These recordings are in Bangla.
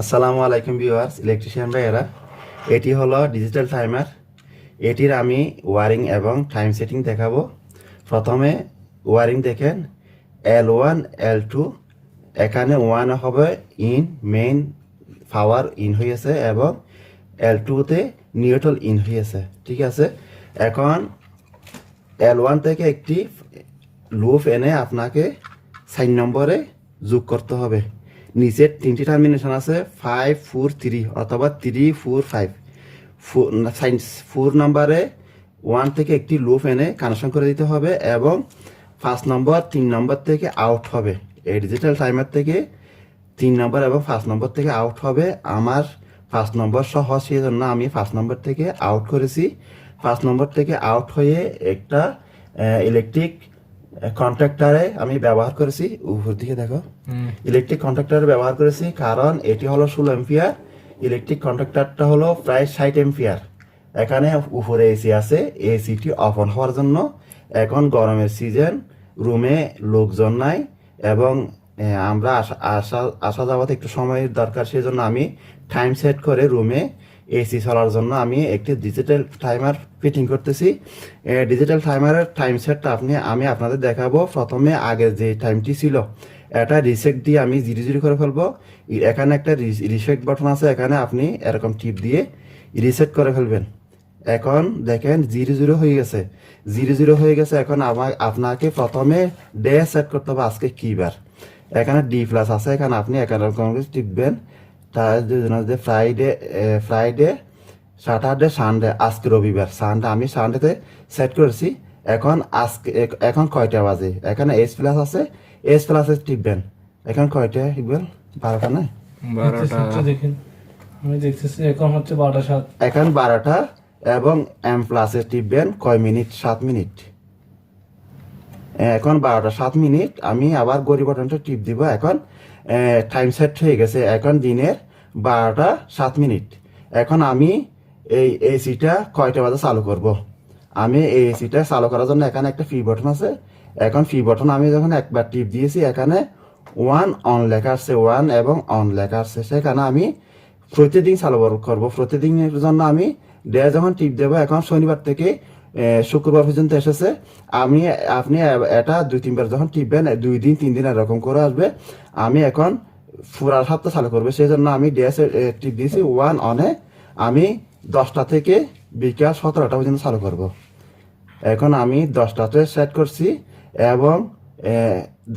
আসসালামু আলাইকুম ভিউয়ার্স, ইলেকট্রিশিয়ান ভাইয়েরা। এটি হলো ডিজিটাল টাইমার। এটির আমি ওয়ারিং এবং টাইম সেটিং দেখাবো। প্রথমে ওয়ারিং দেখেন এল ওয়ান এল টু এখানে ওয়ান হবে ইন মেইন পাওয়ার ইন হয়েছে এবং এল টুতে নিউট্রাল ইন হয়েছে ঠিক আছে? এখন এল ওয়ান থেকে একটি লুপ এনে আপনাকে সাইন নম্বরে যোগ করতে হবে। নিচের তিনটি টার্মিনেশন আছে ফাইভ ফোর থ্রি অথবা three four five four sign four নম্বরে ওয়ান থেকে একটি লুপ এনে কানেকশন করে দিতে হবে এবং ফার্স্ট নম্বর, তিন নম্বর থেকে আউট হবে। এই ডিজিটাল টাইমার থেকে তিন নম্বর এবং ফার্স্ট নম্বর থেকে আউট হবে। আমার ফার্স্ট নম্বর সহ সেই জন্য আমি ফার্স্ট নম্বর থেকে আউট করেছি। ফার্স্ট নম্বর থেকে আউট হয়ে একটা ইলেকট্রিক কন্ট্রাক্টারে আমি ব্যবহার করেছি উপর দিকে দেখো। ইলেকট্রিক কন্ট্রাক্টারে ব্যবহার করেছি কারণ এটি হলো ষোলো এম্পিয়ার ইলেকট্রিক কন্ট্রাক্টারটা হলো প্রায় ষাট এম্পিয়ার এখানে উপরে এসি আছে এসিটি অফ অন হওয়ার জন্য। এখন গরমের সিজন রুমে লোকজন নাই এবং আমরা আসা আসা আসা যাওয়াতে একটু সময়ের দরকার সেই জন্য আমি টাইম সেট করে রুমে এসি চলার জন্য আমি একটি ডিজিটাল টাইমার ফিটিং করতেছি। ডিজিটাল টাইমারের টাইম সেটটা আপনি, আমি আপনাদের দেখাবো প্রথমে আগে যে টাইমটি ছিল। এটা রিসেট দিয়ে আমি জিরো জিরো করে ফেলব। এখানে একটা রিসেট বাটন আছে, এখানে আপনি এরকম টিপ দিয়ে রিসেট করে ফেলবেন। এখন দেখেন জিরো জিরো হয়ে গেছে। জিরো জিরো হয়ে গেছে, এখন আমার আপনাকে প্রথমে ডে সেট করতে হবে আজকে কি বার এখানে ডি প্লাস আছে, এখানে আপনি এখানে টিপবেন। তার জন্য যে ফ্রাইডে ফ্রাইডে স্যাটারডে সানডে আজকে রবিবার। সানডে আমি সানডেতে সেট করেছি। এখন আজকে এখন কয়টা বাজে? এখানে এস প্লাস আছে এস প্লাসে টিপবেন এখন কয়টা টিপবেন বারোটা না? দেখেন। আমি দেখতেছি এখন হচ্ছে বারোটা সাত। এখন বারোটা এবং এম প্লাসে টিপবেন কয় মিনিট? সাত মিনিট। এখন বারোটা সাত মিনিট, আমি আবার গড়ি বাটনটা টিপ দিব। এখন টাইম সেট হয়ে গেছে। এখন দিনের বারোটা সাত মিনিট। এখন আমি এই এসিটা কয়টা বাজে চালু করব। আমি এই এসিটা চালু করার জন্য এখানে একটা ফি বাটন আছে। এখন ফি বাটন আমি যখন একবার টিপ দিয়েছি, এখানে ওয়ান অন লেখা আসছে ওয়ান এবং অন লেখা আসছে সেখানে আমি প্রতিদিন চালু করব। প্রতিদিনের জন্য আমি ডে যখন টিপ দেবো, এখন শনিবার থেকে শুক্রবার পর্যন্ত এসেছে। আমি, আপনি এটা দুই তিনবার যখন টিপবেন দুই দিন, তিন দিন এরকম করে আসবে। আমি এখন পুরা সপ্তাহ চালু করবে। সেই জন্য আমি ডিএস টিপ দিয়েছি। ওয়ান অনে আমি দশটা থেকে বিকাল সতেরোটা পর্যন্ত চালু করব। এখন আমি দশটাতে সেট করছি এবং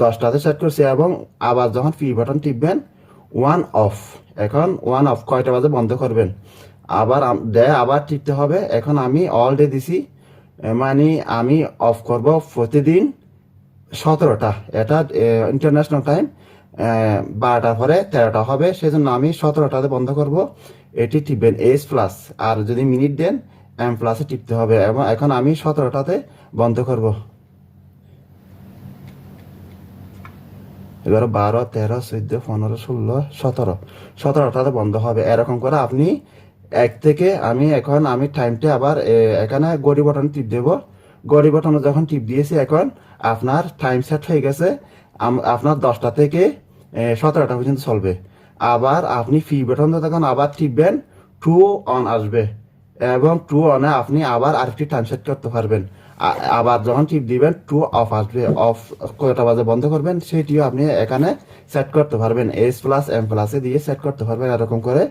দশটাতে সেট করছি এবং আবার যখন পি বাটন টিপবেন, ওয়ান অফ। এখন ওয়ান অফ কয়টা বাজে বন্ধ করবেন। আবার ডে আবার টিপতে হবে। এখন আমি অল ডে দিছি। মানে আমি অফ করব প্রতিদিন সতেরোটা। এটা ইন্টারন্যাশনাল টাইম বারোটার পরে তেরোটা হবে। সেজন্য আমি সতেরোটাতে বন্ধ করব। এটি টিপবেন এস প্লাস আর যদি মিনিট দেন এম প্লাসে টিপতে হবে। এবং এখন আমি সতেরোটাতে বন্ধ করব। এবার বারো, তেরো, চোদ্দ, পনেরো, ষোলো, সতেরো। সতেরোটাতে বন্ধ হবে। এরকম করে আপনি এক থেকে আমি এখন, আমি টাইমটা আবার এখানে গড়ি বটন টিপ দেব। গড়ি বটনে যখন টিপ দিয়েছি এখন, আপনার টাইম সেট হয়ে গেছে। আপনার দশটা থেকে সতেরোটা পর্যন্ত চলবে। আবার আপনি ফি বটন তখন আবার টিপবেন টু অন আসবে। এবং টু অনে আপনি আবার আরেকটি টাইম সেট করতে পারবেন। আবার যখন টিপ দিবেন টু অফ আসবে অফ কয়টা বাজে বন্ধ করবেন সেটিও আপনি এখানে সেট করতে পারবেন। এস প্লাস এম প্লাসে দিয়ে সেট করতে পারবেন। এরকম করে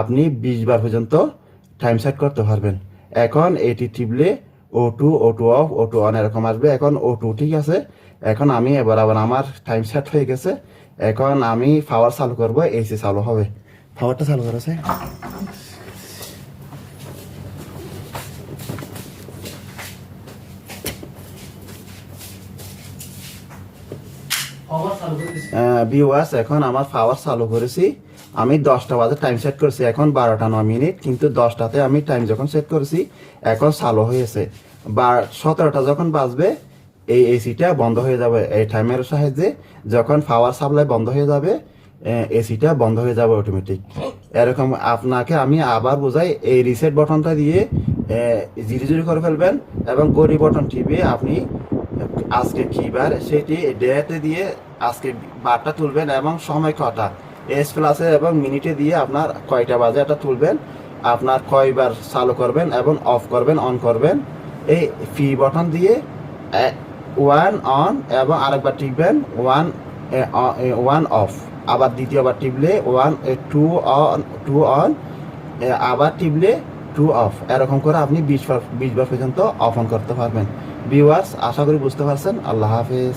আপনি বিশ বার পর্যন্ত টাইম সেট করতে পারবেন। এখন এটি টিপলে O two O two off O two on এরকম আসবে। এখন ও টু ঠিক আছে। এখন আমি এবার আবার আমার টাইম সেট হয়ে গেছে। এখন আমি পাওয়ার চালু করব এসি চালু হবে। পাওয়ারটা চালু করেছে ভিউয়ার্স এখন আমার পাওয়ার চালু করেছি। আমি দশটা বাজে টাইম সেট করেছি। এখন বারোটা নয় মিনিট কিন্তু দশটাতে আমি টাইম যখন সেট করেছি, এখন চালু হয়েছে। বা, সতেরোটা যখন বাজবে, এই এসিটা বন্ধ হয়ে যাবে। এই টাইমের সাহায্যে যখন পাওয়ার সাপ্লাই বন্ধ হয়ে যাবে এসিটা বন্ধ হয়ে যাবে অটোমেটিক এরকম আপনাকে আমি আবার বোঝাই, এই রিসেট বটনটা দিয়ে জিরো জিরো করে ফেলবেন এবং গড়ি বটন টিপে আপনি আজকে কি বার? সেটি ডেটে দিয়ে আজকে বারটা তুলবেন এবং সময় কটা? এস প্লাসে এবং মিনিটে দিয়ে আপনার কয়টা বাজে এটা তুলবেন। আপনার কয়বার চালু করবেন এবং অফ করবেন অন করবেন। এই ফি বটন দিয়ে ওয়ান অন এবং আরেকবার টিপবেন ওয়ান ওয়ান অফ আবার দ্বিতীয়বার টিপলে one two on two on আবার টিপলে টু অফ এরকম করে আপনি বিশ বার বিশ বার পর্যন্ত অফ অন করতে পারবেন। ভিউয়ার্স আশা করি বুঝতে পারছেন। আল্লাহ হাফেজ।